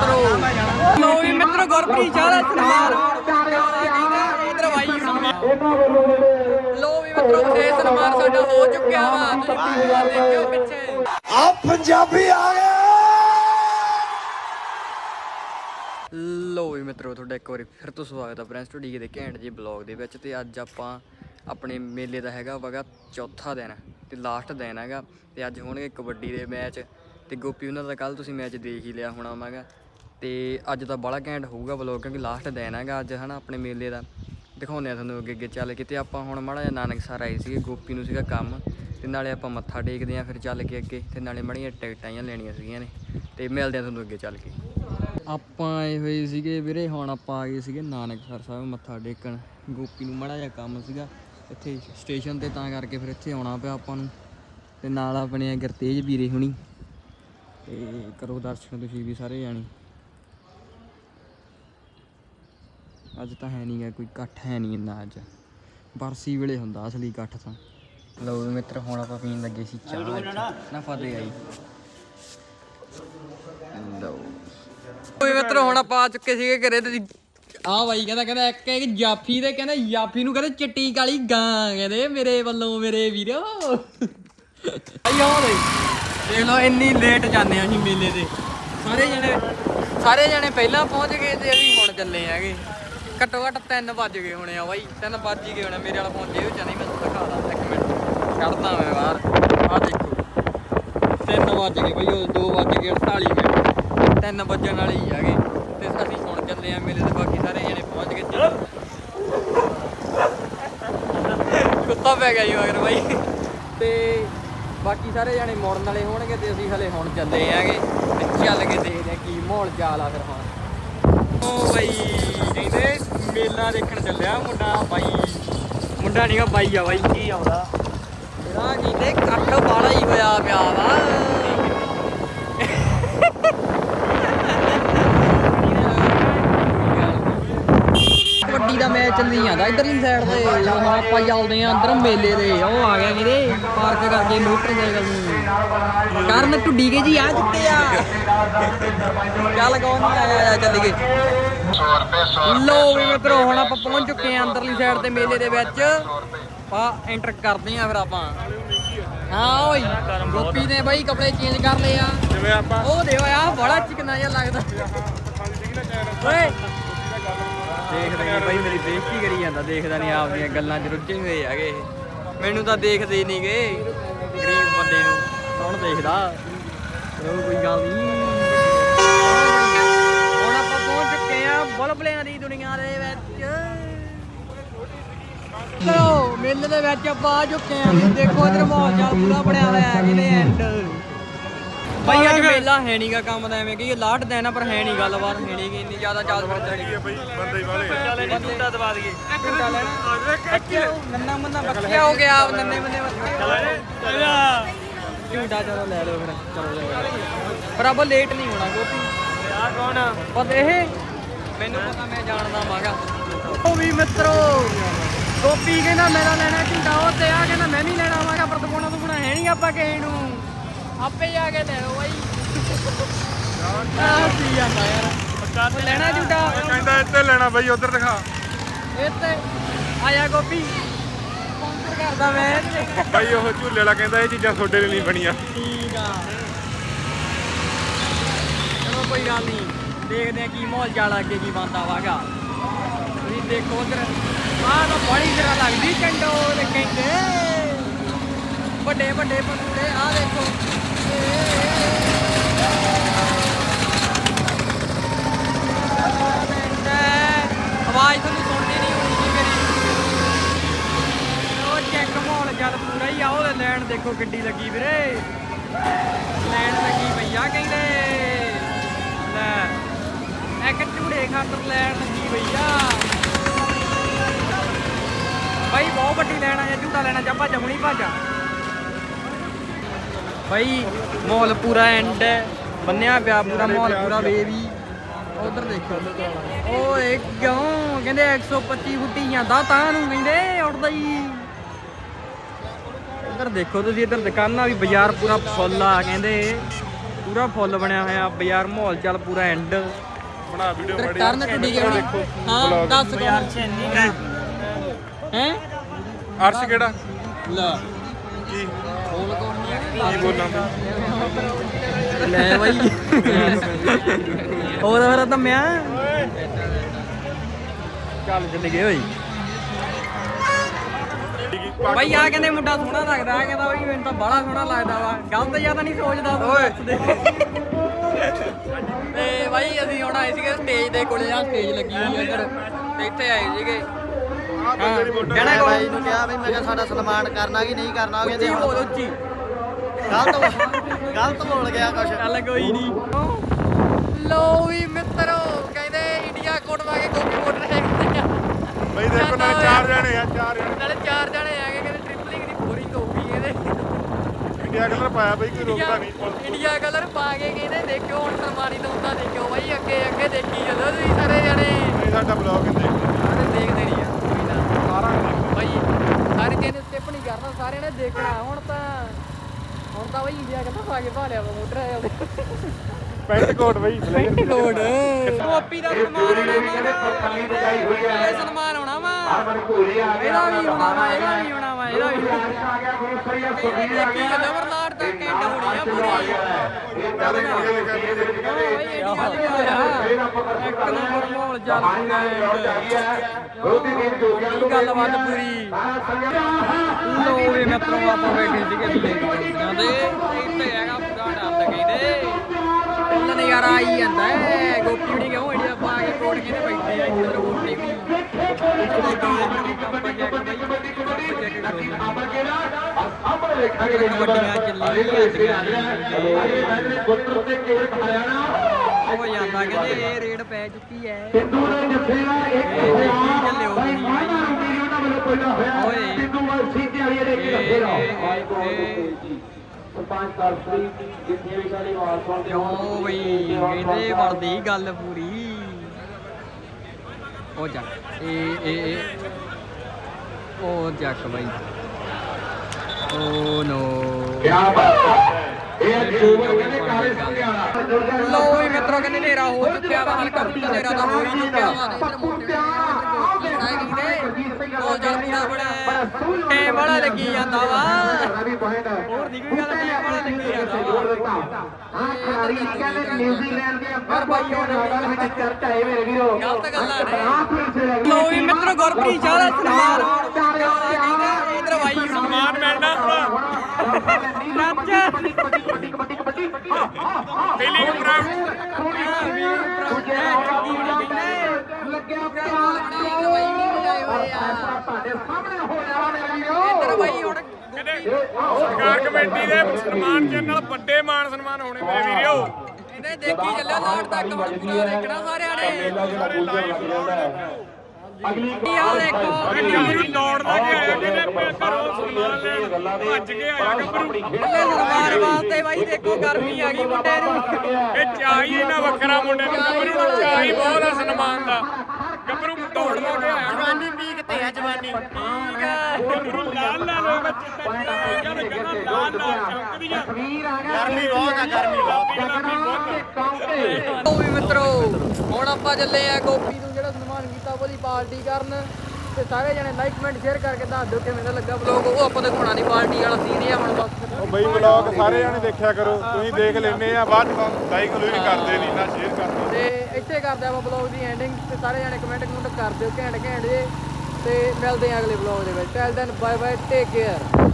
ਮਿੱਤਰੋ। ਲੋ ਵੀ ਮਿੱਤਰੋ ਗੁਰਪ੍ਰੀਤ ਚਾਹਲਾ ਸਨਮਾਨ। ਇਧਰ ਵਾਈ ਲੋ ਵੀ ਮਿੱਤਰੋ ਵਿਸ਼ੇਸ਼ ਸਨਮਾਨ ਸਾਡਾ ਹੋ ਚੁੱਕਿਆ ਵਾ। ਤੁਸੀਂ ਦੇਖਿਓ ਪਿੱਛੇ। ਆ ਪੰਜਾਬੀ ਆ ਗਏ। ਲੋ ਵੀ ਮਿੱਤਰੋ ਤੁਹਾਡਾ ਇੱਕ ਵਾਰੀ ਫਿਰ ਤੋਂ ਸਵਾਗਤ ਹੈ ਫਰੈਂਡਸ ਟੂਡੀ ਦੇ ਘੈਂਟ ਜੀ ਬਲੌਗ ਦੇ ਵਿੱਚ। ਤੇ ਅੱਜ ਆਪਾਂ ਆਪਣੇ ਮੇਲੇ ਦਾ ਹੈਗਾ ਵਗਾ ਚੌਥਾ ਦਿਨ ਤੇ ਲਾਸਟ ਦਿਨ ਹੈਗਾ। ਤੇ ਅੱਜ ਹੋਣਗੇ ਕਬੱਡੀ ਦੇ ਮੈਚ ਤੇ ਗੋਪੀ ਉਹਨਾਂ ਦਾ ਕੱਲ ਤੁਸੀਂ ਮੈਚ ਦੇਖ ਹੀ ਲਿਆ ਹੋਣਾ ਵਾਗਾ। ਤੇ ਅੱਜ ਤਾਂ ਬੜਾ ਘੈਂਟ ਹੋਊਗਾ ਬਲੌਗ ਕਿਉਂਕਿ ਲਾਸਟ ਦਿਨ ਹੈਗਾ ਅੱਜ ਹਨਾ ਆਪਣੇ ਮੇਲੇ ਦਾ। ਦਿਖਾਉਂਦੇ ਆ ਤੁਹਾਨੂੰ ਅੱਗੇ ਅੱਗੇ ਚੱਲ ਕੇ ਤੇ ਆਪਾਂ ਹੁਣ ਮਾੜਾ ਜਿਹਾ ਨਾਨਕਸਰ ਆਏ ਸੀਗੇ, ਗੋਪੀ ਨੂੰ ਸੀਗਾ ਕੰਮ ਤੇ ਨਾਲੇ ਆਪਾਂ ਮੱਥਾ ਟੇਕਦੇ ਆ ਫਿਰ ਚੱਲ ਕੇ ਅੱਗੇ ਤੇ ਨਾਲੇ ਮੜੀਆਂ ਟਿਕਟਾਂ ਜਿਹੀਆਂ ਲੈਣੀਆਂ ਸੀਗੀਆਂ ਨੇ ਤੇ ਮਿਲਦੇ ਆ ਤੁਹਾਨੂੰ ਅੱਗੇ ਚੱਲ ਕੇ। ਆਪਾਂ ਆਏ ਹੋਏ ਸੀਗੇ ਵੀਰੇ, ਹੁਣ ਆਪਾਂ ਆ ਗਏ ਸੀਗੇ ਨਾਨਕਸਰ ਸਾਹਿਬ ਮੱਥਾ ਟੇਕਣ। ਗੋਪੀ ਨੂੰ ਮੜਾ ਜਿਹਾ ਕੰਮ ਸੀਗਾ, ਇੱਥੇ ਸਟੇਸ਼ਨ ਤੇ ਤਾਂ ਕਰਕੇ ਫਿਰ ਇੱਥੇ ਆਉਣਾ ਪਿਆ ਆਪਾਂ ਨੂੰ ਤੇ ਨਾਲ ਆਪਣੇ ਗੁਰਤੇਜ ਵੀਰੇ ਹੁਣੀ। ਤੇ ਕਰੋ ਦਰਸ਼ਨ ਤੁਸੀਂ ਵੀ ਸਾਰੇ ਜਾਣੀ। ਅੱਜ ਤਾਂ ਹੈ ਨਹੀਂਗਾ ਕੋਈ ਇਕੱਠ ਹੈ ਨਹੀਂ ਇੰਨਾ ਅੱਜ। ਬਰਸੀ ਵੇਲੇ ਹੁੰਦਾ ਅਸਲੀ ਇਕੱਠ ਤਾਂ। ਲਓ ਵੀ ਮਿੱਤਰ ਹੁਣ ਆਪਾਂ ਪੀਣ ਲੱਗੇ ਸੀ ਚਾਹ ਇੱਥੇ। ਨਾ ਫਤਿਹ ਆਈ। ਲਓ। ਓਏ ਮਿੱਤਰ ਹੁਣ ਆਪਾਂ ਆ ਚੁੱਕੇ ਸੀਗੇ ਘਰੇ ਤੇ ਆ ਬਾਈ ਕਹਿੰਦਾ ਕਹਿੰਦਾ ਇੱਕ ਇੱਕ ਜਾਫੀ ਦੇ ਕਹਿੰਦਾ ਜਾਫੀ ਨੂੰ ਕਹਿੰਦੇ ਚਿੱਟੀ ਕਾਲੀ ਗਾਂ ਕਹਿੰਦੇ ਮੇਰੇ ਵੱਲੋਂ ਮੇਰੇ ਵੀਰੋ। ਆਈ ਹੋ ਬਈ। ਦੇਖ ਲਓ ਇੰਨੀ ਲੇਟ ਜਾਂਦੇ ਆ ਅਸੀਂ ਮੇਲੇ ਤੇ। ਸਾਰੇ ਜਣੇ ਸਾਰੇ ਜਣੇ ਪਹਿਲਾਂ ਪਹੁੰਚ ਗਏ ਤੇ ਅਸੀਂ ਹੁਣ ਚੱਲੇ ਆਗੇ ਘੱਟੋ ਘੱਟ 3 ਵੱਜ ਗਏ ਹੋਣੇ ਆ ਬਾਈ 3 ਵੱਜ ਹੀ ਗਏ ਹੋਣੇ ਮੇਰੇ ਵਾਲਾ ਫੋਨ ਜੇਬ ਚ ਨਹੀਂ ਮੈਂ ਤੁਹਾਨੂੰ ਦਿਖਾ ਦਾਂ, ਇੱਕ ਮਿੰਟ। ਕੱਢਦਾ ਮੈਂ ਬਾਹਰ। ਆ ਦੇਖੋ। 3 ਵੱਜ ਗਏ ਬਈ, ਉਹ 2 ਵੱਜ ਗਏ 48 ਮਿੰਟ। 3 ਵੱਜਣ ਵਾਲੇ ਹੀ ਹੈਗੇ। ਤੇ ਅਸੀਂ ਹੁਣ ਚੱਲੇ ਆ ਮੇਲੇ ਤੇ, ਬਾਕੀ ਸਾਰੇ ਜਣੇ ਪਹੁੰਚ ਗਏ ਕੁੱਤਾ ਪੈ ਗਿਆ ਜੀ ਮਗਰ ਬਾਈ। ਤੇ ਬਾਕੀ ਸਾਰੇ ਜਣੇ ਮੁੜਨ ਵਾਲੇ ਹੋਣਗੇ ਤੇ ਅਸੀਂ ਹਲੇ ਹੁਣ ਚੱਲੇ ਆਗੇ। ਤੇ ਚੱਲ ਕੇ ਦੇਖਦੇ ਆ ਕੀ ਮਾਹੌਲ ਚਾਲ ਆ ਫਿਰ ਹੁਣ। ਓ ਬਾਈ ਕਹਿੰਦੇ ਮੇਲਾ ਦੇਖਣ ਚੱਲਿਆ ਮੁੰਡਾ, ਬਾਈ। ਮੁੰਡਾ ਨਹੀਂਗਾ ਬਾਈ ਆ ਬਾਈ। ਕੀ ਆਉਂਦਾ? ਇਹਦਾ ਕਹਿੰਦੇ ਕੱਟ ਬਾਲਾ ਹੀ ਹੋਇਆ ਪਿਆ ਵਾ। ਕਬੱਡੀ ਦਾ ਮੈਚ ਚੱਲੀ ਜਾਂਦਾ ਇਧਰਲੀ ਸਾਈਡ ਤੇ। ਆਪਾਂ ਚੱਲਦੇ ਆਂ ਅੰਦਰ ਮੇਲੇ ਦੇ ਉਹ ਆ ਗਿਆ ਵੀਰੇ ਪਾਰਕ ਕਰਕੇ ਮੋਟਰਸਾਈਕਲ ਨੂੰ। ਕਰਨ ਟੁੱਡੀ ਕੇ ਜੀ ਆ ਚੁੱਕੇ ਆ। ਚੱਲ ਕੌਣ ਆਇਆ ਆ ਚੱਲੀਏ ਲੋ ਵੀ ਮਿੱਤਰੋ ਹੁਣ ਆਪਾਂ ਪਹੁੰਚ ਚੁੱਕੇ ਆਂ ਅੰਦਰਲੀ ਸਾਈਡ ਤੇ ਮੇਲੇ ਦੇ ਵਿੱਚ। ਆ ਐਂਟਰ ਕਰਦੇ ਆਂ ਫਿਰ ਆਪਾਂ। ਹਾਂ ਓਏ ਗੋਪੀ ਨੇ ਬਾਈ ਕੱਪੜੇ ਚੇਂਜ ਕਰ ਲਏ ਆ। ਜਿਵੇਂ ਆਪਾਂ ਉਹ ਦੇ ਆ ਬੜਾ ਚਿਕਨਾ ਜਿਹਾ ਲੱਗਦਾ। ਓਏ। ਦੇਖਦਾ ਨਹੀਂ ਬਾਈ ਮੇਰੀ ਬੇਇੱਜ਼ਤੀ ਕਰੀ ਜਾਂਦਾ। ਦੇਖਦਾ ਨਹੀਂ ਆਪਦੀਆਂ ਗੱਲਾਂ 'ਚ ਰੁੱਝੇ ਹੋਏ ਹੈਗੇ। ਮੈਨੂੰ ਤਾਂ ਦੇਖਦੇ ਹੀ ਨਹੀਂਗੇ ਗਰੀਬ ਬੰਦੇ ਨੂੰ ਕੌਣ ਦੇਖਦਾ? ਕੋਈ ਗੱਲ ਨਹੀਂ ਆ ਬੁਲਬਲਿਆਂ ਦੀ ਦੁਨੀਆ ਦੇ ਵਿੱਚ। ਚਲੋ ਮੇਲੇ ਦੇ ਵਿੱਚ ਆਪਾਂ ਆ ਚੁੱਕੇ ਆ ਦੇਖੋ ਇਧਰ ਮਾਹੌਲ ਚਾਲ ਪੂਰਾ ਬਣਿਆ ਹੋਇਆ ਹੈ ਕਿਤੇ ਐਂਡ ਭਾਈ ਅੱਜ ਮੇਲਾ ਹੈ ਨਹੀਂਗਾ ਕੰਮ ਦਾ ਐਵੇਂ ਕਿ ਇਹ ਲਾਟ ਦੇਣਾ ਪਰ ਹੈ ਨਹੀਂ ਗੱਲਬਾਤ ਹੈ ਨਹੀਂ ਇੰਨੀ ਜ਼ਿਆਦਾ ਚਾਲ ਫਿਰਦੇ ਬਈ ਬੰਦੇ ਹੀ ਵਾਲੇ ਬੰਦਾ ਦਵਾ ਦਈਏ। ਲੈਣਾ ਨੰਨਾ ਮੰਨਾ ਬੱਕਿਆ ਹੋ ਗਿਆ ਨੰਨੇ ਮੰਨੇ ਬੱਕਿਆ ਝੂਟਾ ਚਲੋ ਲੈ ਲਓ ਫਿਰ ਚਲੋ ਲੈ ਪਰ ਆਪਾਂ ਲੇਟ ਨਹੀਂ ਹੋਣਾ ਗੋਪੀ। ਆ ਕੌਣ ਪਤਾ ਇਹ ਮੈਨੂੰ ਪਤਾ ਮੈਂ ਜਾਣਦਾ ਮਾਗਾ ਉਹ ਵੀ ਮਿੱਤਰੋ ਗੋਪੀ ਕਹਿੰਦਾ ਮੇਰਾ ਲੈਣਾ ਝੂਟਾ ਉਹ ਤੇ ਆ ਕਹਿੰਦਾ ਮੈਂ ਵੀ ਲੈਣਾ ਮਾਗਾ ਪਰ ਦੁਕਾਨਾ ਤੋਂ ਬਣਾ ਹੈ ਨਹੀਂ ਆਪਾਂ ਕਿਸੇ ਨੂੰ। ਆਪੇ ਜਾ ਕੇ ਲੈ ਲਓ ਬਾਈ। ਆ ਕੀ ਜਾਂਦਾ ਯਾਰ ਉਹ ਲੈਣਾ ਝੂਟਾ ਕਹਿੰਦਾ ਇੱਥੇ ਲੈਣਾ ਬਈ ਉਧਰ ਦਿਖਾ। ਇੱਥੇ। ਆਇਆ ਗੋਪੀ। ਸਪਾਂਸਰ ਕਰਦਾ ਮੈਂ। ਬਈ ਉਹ ਝੂਲੇ ਵਾਲਾ ਕਹਿੰਦਾ ਇਹ ਚੀਜ਼ਾਂ ਤੁਹਾਡੇ ਲਈ ਨਹੀਂ ਬਣੀਆਂ। ਠੀਕ ਆ। ਚਲੋ ਕੋਈ ਗੱਲ ਨਹੀਂ। ਦੇਖਦੇ ਆ ਕੀ ਮਾਹੌਲ ਚਾਲ ਅੱਗੇ ਕੀ ਬੰਦਾ ਵਾਗਾ ਤੁਸੀਂ ਦੇਖੋ ਉਧਰ, ਆਹ ਤਾਂ ਬੜੀ ਜਗ੍ਹਾ ਲੱਗਦੀ ਕੰਡੋ ਦੇ ਕਹਿੰਦੇ ਵੱਡੇ ਵੱਡੇ ਪੰਗੂੜੇ ਆਹ ਦੇਖੋ। ਆਵਾਜ਼ ਤੁਹਾਨੂੰ ਸੁਣਦੀ ਨਹੀਂ ਹੋਣੀ ਜੀ ਮੇਰੀ। ਉਹ ਚੈੱਕ ਮਾਹੌਲ ਜਦ ਪੂਰਾ ਹੀ ਆਓ ਲੈਣ ਦੇਖੋ ਗੱਡੀ ਲੱਗੀ ਵੀਰੇ। ਲੈਣ ਲੱਗੀ ਭਈਆ ਕਹਿੰਦੇ। ਲੈ। ਇੱਕ ਝੂੜੇ ਖਾਤਰ ਲੈਣ ਲੱਗੀ ਭਈਆ ਭਾਈ ਬਹੁਤ ਵੱਡੀ ਲੈਣ ਆ ਝੂਟਾ ਲੈਣਾ ਚਾਹ ਜਮਣੀ ਭਾਜਾ ਭਾਈ ਮਾਹੌਲ ਪੂਰਾ ਐਂਡ ਬੰਨਿਆ ਪਿਆ ਪੂਰਾ ਮਾਹੌਲ, ਪੂਰਾ ਬੇਬੀ ਉਧਰ ਦੇਖੋ। ਓਏ, ਕਿਉਂ? ਕਹਿੰਦੇ 125 ਫੁੱਟੀ ਜਾਂਦਾ ਤਾਂ ਨੂੰ ਕਹਿੰਦੇ ਉੜਦਾ ਹੀ। ਇੱਧਰ ਦੇਖੋ ਤੁਸੀਂ, ਇੱਧਰ ਦੁਕਾਨਾਂ ਵੀ ਬਾਜ਼ਾਰ ਪੂਰਾ ਫੁੱਲ ਆ, ਕਹਿੰਦੇ। ਪੂਰਾ ਫੁੱਲ ਬਣਿਆ ਹੋਇਆ, ਬਾਜ਼ਾਰ ਮਾਹੌਲ ਚੱਲ ਪੂਰਾ ਐਂਡ ਬਣਾ ਵੀਡੀਓ ਬੜੀ ਕਰਨ ਟੁੱਟੀ ਦੇਖੋ। ਹਾਂ। ਦੱਸ ਬਾਜ਼ਾਰ ਚ ਹੈ। ਅਰਸ਼ ਕਿਹੜਾ? ਲੈ। ਕੀ? ਬੋਲ ਕੋ ਕੀ ਬੋਲਾਂ ਬਈ ਲੈ ਬਾਈ। ਹੋਰ ਹੋਰ ਤਾਂ ਮੈਂ ਚੱਲ ਚੱਲ ਗਏ ਓਏ। ਬਾਈ ਆ ਕਹਿੰਦੇ ਮੁੰਡਾ ਸੋਹਣਾ ਲੱਗਦਾ ਆ ਕਹਿੰਦਾ ਬਈ ਮੈਨੂੰ ਤਾਂ ਬੜਾ ਸੋਹਣਾ ਲੱਗਦਾ ਵਾ। ਗਲਤ ਜ਼ਿਆਦਾ ਨਹੀਂ ਸੋਚਦਾ ਓਏ। ਤੇ ਬਾਈ ਅਸੀਂ ਹੁਣ ਆਏ ਸੀਗੇ ਸਟੇਜ ਦੇ ਕੋਲੇ ਆ ਸਟੇਜ ਲੱਗੀ ਹੋਈ ਆ ਇੱਧਰ ਤੇ ਇੱਥੇ ਆਏ ਸੀਗੇ। ਹਾਂ ਕੋਈ ਬਾਈ ਨੂੰ ਕਿਹਾ ਵੀ ਮੈਂ ਕਿਹਾ ਸਾਡਾ ਸਨਮਾਨ ਕਰਨਾ ਕਿ ਨਹੀਂ ਕਰਨਾ ਉਹ ਕਹਿੰਦੇ ਬੋਲ ਹੁਣ ਉੱਚੀ। ਗਲਤ ਗਲਤ ਬੋਲ ਗਿਆ ਕੁਛ। ਚੱਲ ਕੋਈ ਨਹੀਂ ਲੋ ਵੀ ਮਿੱਤਰੋ ਕਹਿੰਦੇ ਇੰਡੀਆ ਕੋਟ ਵਾ ਕੇ ਗੋਪੀ ਮੋਟਰ ਹੈਗੇ ਬਈ ਦੇਖੋ ਨਾਲ ਚਾਰ ਜਣੇ ਆ ਚਾਰ ਜਣੇ। ਨਾਲੇ ਚਾਰ ਜਣੇ ਆਗੇ ਕਹਿੰਦੇ ਟ੍ਰਿਪਲਿੰਗ ਦੀ ਪੂਰੀ ਗੋਪੀ ਇਹਦੇ ਇੰਡੀਆ ਕਲਰ ਪਾਇਆ ਬਈ ਕੋਈ ਰੋਕਦਾ ਨਹੀਂ। ਇੰਡੀਆ ਕਲਰ ਪਾ ਕੇ ਕਹਿੰਦੇ ਦੇਖਿਓ ਹੁਣ ਸਨਮਾਨਿਤ ਹੁੰਦਾ ਦੇਖਿਓ ਬਾਈ ਅੱਗੇ ਅੱਗੇ ਦੇਖੀ ਜਦੋਂ ਤੁਸੀਂ ਸਾਰੇ ਜਣੇ। ਨਹੀਂ ਸਾਡਾ ਬਲੌਗ ਦੇਖਦੇ ਸਾਰੇ ਦੇਖਦੇ ਨਹੀਂ ਆ ਕੋਈ ਨਾ। ਸਾਰਾ ਬਾਈ ਸਾਰੇ ਕਹਿੰਦੇ ਸਟੈਪ ਨਹੀਂ ਕਰਨਾ ਸਾਰਿਆਂ ਨੇ ਦੇਖਣਾ। ਹੁਣ ਤਾਂ ਹੁਣ ਤਾਂ ਬਾਈ ਇੰਡੀਆ ਕਹਿੰਦਾ ਪਾ ਕੇ ਭਾਲਿਆ ਵਾ ਮੋਟਰ ਆਇਆ ਪੈਂਟ ਕੋਟ ਬਈ ਕੋਡ ਗੋਪੀ ਦਾ ਸਨਮਾਨ ਹੋਣਾ ਵਾ। ਇਹਦਾ ਵੀ ਹੋਣਾ ਵਾ। ਇਹਦਾ ਵੀ ਹੋਣਾ ਵਾ। ਇਹਦਾ ਵੀ ਦੇਖੀ ਲਵਰਨਾਟ ਦਾ ਕੈਂਟ ਹੋਣੀ ਆ ਪੂਰੀ ਇੱਕ ਨੰਬਰ ਮਾਹੌਲ ਚੱਲ ਪੂਰਾ ਗੱਲਬਾਤ ਪੂਰੀ ਲੋ ਵੀ ਮਿੱਤਰੋ ਆਪਾਂ ਬੈਠੇ ਸੀਗੇ ਥੱਲੇ ਕੁਰਸੀਆਂ ਤੇ ਇੱਥੇ ਹੈਗਾ ਪੂਰਾ ਡੰਦ ਕਹਿੰਦੇ ਨੇ ਯਾਰ ਆਈ ਜਾਂਦਾ ਹੈ ਗੋਪੀ ਵੀ ਕਿਉਂ ਇੰਡੀਆ ਪਾ ਕੇ ਕੋਟ ਕੇ ਤੇ ਬੈਠੇ ਆ ਇੱਧਰ ਗੋਪੀ ਵੀ ਵੱਡੀਆਂ ਚੱਲੀਆਂ ਉਹ ਜਾਂਦਾ ਕਹਿੰਦੇ ਇਹ ਰੇਡ ਪੈ ਚੁੱਕੀ ਹੈ ਸਿੰਧੂ ਦੇ ਜੱਥੇ ਦਾ ਇੱਕ ਚੱਲਿਓ ਤੁਸੀਂ ਬਾਈ ਓਏ ਸਿੰਧੂ ਵੱਲ ਸੀਤੇ ਵਾਲੀ ਦੇ ਕੇ ਰੱਖੇਗਾ ਸਰਪੰਚ ਕਰਪਰੀ ਜਿੱਥੇ ਵੀ ਸਾਡੀ ਆਵਾਜ਼ ਸੁਣਦੇ ਕਿਉਂ ਬਈ ਕਹਿੰਦੇ ਬਣਦੀ ਗੱਲ ਪੂਰੀ ਉਹ ਜਾ ਇਹ ਇਹ, ਉਹ ਜੱਕ ਬਾਈ। ਓ ਨੋ ਇਹ ਜੂਵਰ ਕਹਿੰਦੇ ਕਾਲੇ ਸੰਘਿਆ ਵਾਲਾ ਲੋ ਵੀ ਮਿੱਤਰੋ ਕਹਿੰਦੇ ਨੇਰਾ ਹੋ ਚੁੱਕਿਆ ਵਾ। ਹਲਕਾ ਫੁਲਕਾ ਨੇਰਾ ਤਾਂ ਹੋ ਹੀ ਚੁੱਕਿਆ ਵਾ ਇਧਰ ਮੋਟੇ ਉਹ ਜਲ ਪੂਰਾ ਬੜਾ ਟਾਈਮ ਵਾਲਾ ਲੱਗੀ ਜਾਂਦਾ ਵਾ। ਰਵੀ ਪੁਆਇੰਟ ਹੋਰ ਦੀ ਕੋਈ ਗੱਲ ਟਾਈਮ ਵਾਲਾ ਲੱਗੀ ਜਾਂਦਾ ਵਾ। ਹਾਂ ਖਿਡਾਰੀ ਕਹਿੰਦੇ ਨਿਊਜ਼ੀਲੈਂਡ ਦੇ ਪਰ ਬਾਈ ਉਹ ਨਾਲ ਵਿੱਚ ਚਰਚਾ ਹੈ ਮੇਰੇ ਵੀਰੋ। ਗਲਤ ਗੱਲਾਂ ਨੇ ਆਹ ਫਿਰ ਸੇ ਲੋ ਵੀ ਮਿੱਤਰੋ ਗੁਰਪ੍ਰੀਤ ਚਾਹ ਦਾ ਸਨਮਾਨ ਇਧਰ ਬਾਈ ਸਨਮਾਨ ਮਿਲਣਾ ਨੱਚ ਤੁਹਾਡੇ ਸਾਹਮਣੇ ਹੋਣ ਮੇਰੇ ਵੀਰੋ ਬਾਈ ਹੁਣ ਸਰਕਾਰ ਕਮੇਟੀ ਦੇ ਸਨਮਾਨ ਚੈਨਲ ਨਾਲ ਵੱਡੇ ਮਾਨ ਸਨਮਾਨ ਹੋਣੇ ਮੇਰੇ ਵੀਰੋ ਇਹਨੇ ਦੇਖੀ ਚੱਲਿਆ ਲਾੜ ਤੱਕ ਹੁਣ ਪੂਰਾ ਦੇਖਣਾ ਸਾਰਿਆਂ ਨੇ ਅਗਲੀ ਆ ਦੇਖੋ ਗੱਭਰੂ ਦੌੜਦਾ ਕਿ ਆਇਆ ਕਿਤੇ ਘਰੋਂ ਸਨਮਾਨ ਲੈਣ ਭੱਜ ਕੇ ਆਇਆ ਗੱਭਰੂ ਕੱਲੇ ਸਰਕਾਰ ਵਾਸਤੇ ਬਾਈ ਦੇਖੋ। ਗਰਮੀ ਆ ਗਈ ਮੁੰਡੇ ਨੂੰ ਇਹ ਚਾਹੀ ਇਹਨਾਂ ਵੱਖਰਾ ਮੁੰਡੇ ਨੂੰ। ਗੱਭਰੂ ਨੂੰ ਚਾਹੀ ਬਹੁਤ ਆ ਸਨਮਾਨ ਦਾ। ਗੱਭਰੂ ਦੌੜਦਾ ਕਿ ਆਇਆ। ਜਵਾਨੀ ਪੀਕ ਤੇ ਆ ਜਵਾਨੀ। ਠੀਕ ਆ। ਗੱਭਰੂ ਲਾਲ ਲਾਲ ਹੋ ਗਿਆ ਚਿੱਟਾ ਚਿੱਟਾ ਹੋ ਗਿਆ ਲੱਗਦਾ ਲਾਲ ਲਾਲ ਚਮਕਦੀਆਂ ਵੀਰ ਆ ਗਿਆ ਗਰਮੀ ਬਹੁਤ ਆ ਗਰਮੀ ਬਹੁਤ ਵੀ ਮਿੱਤਰੋ ਹੁਣ ਆਪਾਂ ਚੱਲੇ ਆ ਗੋਪੀ ਕੀਤਾ ਉਹਦੀ ਪਾਰਟੀ ਕਰਨ ਤੇ ਸਾਰੇ ਜਣੇ ਲਾਈਕ ਕਮੈਂਟ ਸ਼ੇਅਰ ਕਰਕੇ ਦੱਸ ਦਿਓ ਕਿਵੇਂ ਦਾ ਲੱਗਾ ਵਲੌਗ ਉਹ ਆਪਾਂ ਦਿਖਾਉਣਾ ਨਹੀਂ ਪਾਰਟੀ ਵਾਲਾ ਸੀਨ ਹੀ ਆ ਹੁਣ ਬਸ। ਉਹ ਬਈ ਵਲੌਗ ਸਾਰੇ ਜਾਣੇ ਦੇਖਿਆ ਕਰੋ ਤੁਸੀਂ ਦੇਖ ਲੈਨੇ ਆ ਬਾਅਦ ਲਾਈਕ ਲੂਈ ਕਰਦੇ ਨਹੀਂ ਨਾ ਸ਼ੇਅਰ ਕਰਦੇ ਤੇ ਇੱਥੇ ਕਰਦੇ ਆਪਾਂ ਵਲੌਗ ਦੀ ਐਂਡਿੰਗ ਤੇ ਸਾਰੇ ਜਣੇ ਕਮੈਂਟ ਕਮੈਂਟ ਕਰ ਦਿਓ ਘੈਂਟ ਘੈਂਟ ਜੇ ਤੇ ਮਿਲਦੇ ਆ ਅਗਲੇ ਵਲੌਗ ਦੇ ਵਿੱਚ। Till then bye bye take care